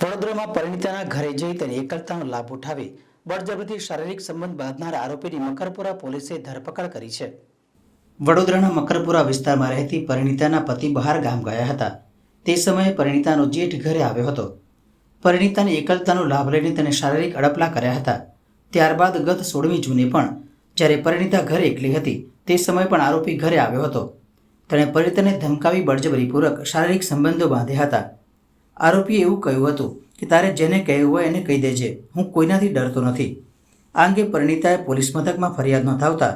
વડોદરામાં પરિણીતાના ઘરે જઈ તેની એકલતાનો લાભ ઉઠાવી બળજબરીથી શારીરિક સંબંધ બાંધનાર આરોપીની મકરપુરા પોલીસે ધરપકડ કરી છે. વડોદરાના મકરપુરા વિસ્તારમાં રહેતી પરિણીતાના પતિ બહાર ગામ ગયા હતા. તે સમયે પરિણીતાનો જેઠ ઘરે આવ્યો હતો. પરિણીતાની એકલતાનો લાભ લઈને તેને શારીરિક અડપલા કર્યા હતા. ત્યારબાદ ગત સોળમી જૂને પણ જ્યારે પરિણીતા ઘરે એકલી હતી તે સમયે પણ આરોપી ઘરે આવ્યો હતો. તેણે પરિતને ધમકાવી બળજબરીપૂર્વક શારીરિક સંબંધો બાંધ્યા હતા. આરોપીએ એવું કહ્યું હતું કે, તારે જેને કહેવું હોય એને કહી દેજે. હું કોઈનાથી ડરતો નથી. આ અંગે પરિણીતાએ પોલીસ મથકમાં ફરિયાદ નોંધાવતા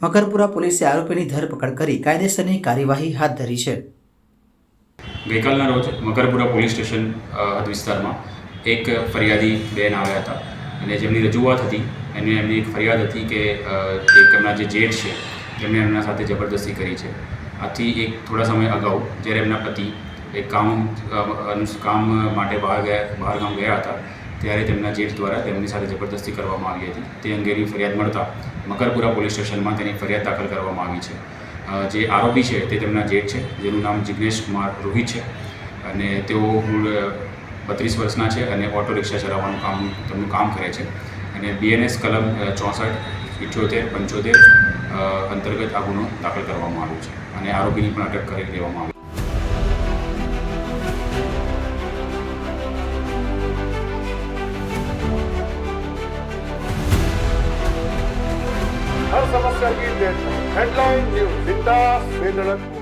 મકરપુરા પોલીસે આરોપીની ધરપકડ કરી કાયદેસરની કાર્યવાહી હાથ ધરી છે. ગઈકાલના રોજ મકરપુરા પોલીસ સ્ટેશન હદ વિસ્તારમાં એક ફરિયાદી બેન આવ્યા હતા. અને જેમની રજૂઆત હતી એને એમની એક ફરિયાદ હતી કે એમના જે જેઠ છે જેમણે એમના સાથે જબરદસ્તી કરી છે. આથી એક થોડા સમય અગાઉ જ્યારે એમના પતિ એક કામ કામ માટે બહાર ગયા, બહાર ગામ ગયા હતા, ત્યારે તેમના જેઠ દ્વારા તેમની સાથે જબરદસ્તી કરવામાં આવી હતી. તે અંગેની ફરિયાદ મળતા મકરપુરા પોલીસ સ્ટેશનમાં તેની ફરિયાદ દાખલ કરવામાં આવી છે. જે આરોપી છે તે તેમના જેઠ છે, જેનું નામ જિગ્નેશ કુમાર રોહિત છે અને તેઓ મૂળ બત્રીસ વર્ષના છે અને ઓટો રિક્ષા ચલાવવાનું કામ, તેમનું કામ કરે છે. અને બીએનએસ કલમ ચોસઠ, ઇઠ્યોતેર, પંચોતેર હત્યા ગુનો દાખલ કરવામાં આવ્યો છે અને આરોપીની પણ અટક કરી દેવામાં આવી હર સમસ્યા કી દેશ હેડલાઇન ન્યૂઝ વિકાસ બેધડક